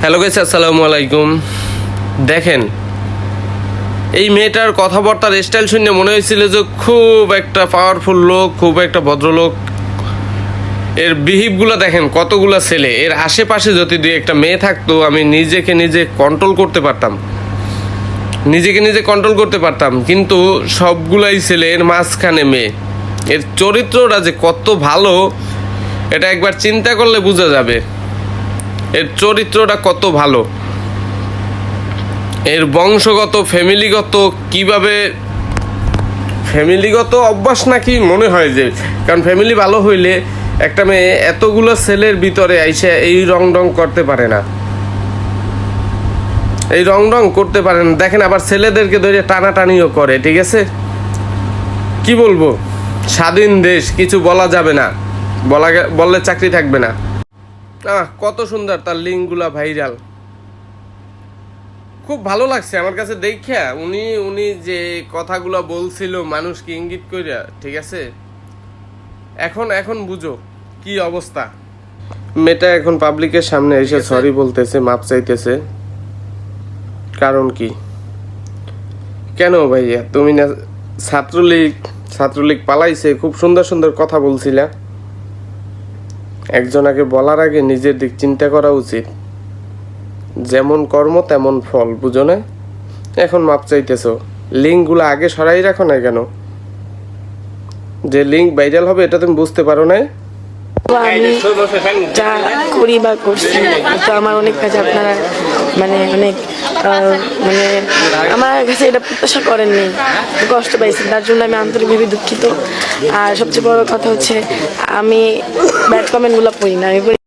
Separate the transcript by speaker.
Speaker 1: Hello guys আসসালামু আলাইকুম। দেখেন, এই মেয়েটার কথাবার্তার স্টাইল শুনে মনে হয়েছিল যে খুব একটা পাওয়ারফুল লোক, খুব একটা ভদ্রলোক। এর বিহিভগুলো দেখেন, কতগুলো ছেলে। এর আশেপাশে যদি দুই একটা মেয়ে থাকতো, আমি নিজেকে নিজে কন্ট্রোল করতে পারতাম। নিজেকে নিজে কন্ট্রোল করতে পারতাম। কিন্তু সবগুলাই ছেলে এর মাঝখানে মেয়ে। এর চরিত্রটা যে কত ভালো, এটা একবার চিন্তা করলে বোঝা যাবে। এর চরিত্রটা কত ভালো? এর বংশগত, ফ্যামিলিগত, কীভাবে ফ্যামিলিগত অভ্যাস নাকি মনে হয় যে, কারণ ফ্যামিলি ভালো হইলে একটা মেয়ে এতগুলো ছেলের ভিতরে আইসে এই রং রং করতে পারে না। এই রং রং করতে পারে না। দেখেন আবার ছেলেদেরকে ধরে টানাটানিও করে, ঠিক আছে? কি বলব? স্বাধীন দেশ, কিছু বলা যাবে না। বলা বললে চাকরি থাকবে না। আহ কত সুন্দর তার লিঙ্কগুলা ভাইরাল। খুব ভালো লাগছে আমার কাছে দেখা উনি উনি যে কথাগুলো বলছিল মানুষকে ইঙ্গিত কইরা ঠিক আছে? এখন এখন বুঝো কি অবস্থা। মেয়েটা এখন পাবলিকের সামনে এসে সরি বলতেছে মাপ চাইতেছে। কারণ কি? কেন ভাইয়া? তুমি না ছাত্রলীগ ছাত্রলীগ পালাইছে খুব সুন্দর সুন্দর কথা বলছিলা। একজনাকে বলার আগে নিজের দিক চিন্তা করা উচিত। যেমন কর্ম, তেমন ফল, বুঝো না? এখন মাপ চাইতেছ, লিঙ্কগুলো আগে সরাই রাখো না কেন? যে লিঙ্ক ভাইরাল হবে, এটা তুমি বুঝতে পারো না
Speaker 2: আমি যা করি বা করছি, তো আমার অনেক কাজে আপনারা মানে অনেক মানে আমার কাছে এটা প্রত্যাশা করেননি, কষ্ট পাইছি তার জন্য আমি আন্তরিকভাবে দুঃখিত। আর সবচেয়ে বড় কথা হচ্ছে, আমি ব্যাড কমেন্টগুলো পড়ি না, আমি